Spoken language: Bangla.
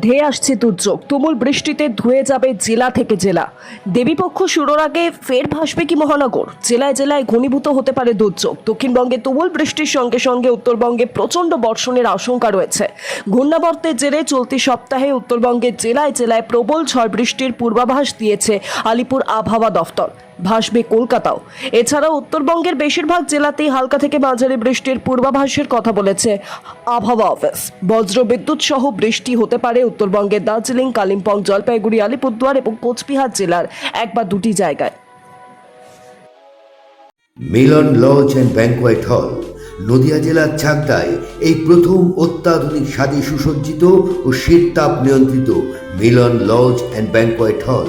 ধেয়ে আসছে দুর্যোগ। তুমুল বৃষ্টিতে ধুয়ে যাবে জেলা থেকে জেলা। দেবীপক্ষ শুরুর আগে ফের ভাসবে কি মহানগর? জেলায় জেলায় ঘনীভূত হতে পারে দুর্যোগ। দক্ষিণবঙ্গে তুমুল বৃষ্টির সঙ্গে সঙ্গে উত্তরবঙ্গে প্রচণ্ড বর্ষণের আশঙ্কা রয়েছে। ঘূর্ণাবর্তের জেরে চলতি সপ্তাহে উত্তরবঙ্গের জেলায় জেলায় প্রবল ঝড় বৃষ্টির পূর্বাভাস দিয়েছে আলিপুর আবহাওয়া দফতর। ভাসবে কলকাতাও। এছাড়াও উত্তরবঙ্গের বেশিরভাগ জেলাতেই হালকা থেকে মাঝারি বৃষ্টির পূর্বাভাসের কথা বলেছে আবহাওয়া অফিস। বজ্র বিদ্যুৎ সহ বৃষ্টি হতে পারে উত্তরবঙ্গের দার্জিলিং, কালিম্পং, জলপাইগুড়ি, আলিপুরদুয়ার এবং কোচবিহার জেলার এক বা দুটি জায়গায়। মিলন লজ অ্যান্ড ব্যাংকোয়েট হল, নদিয়া জেলার চাকদায় এই প্রথম অত্যাধুনিক স্বাদে সুসজ্জিত ও শীত তাপ নিয়ন্ত্রিত মিলন লজ অ্যান্ড ব্যাংকোয়েট হল।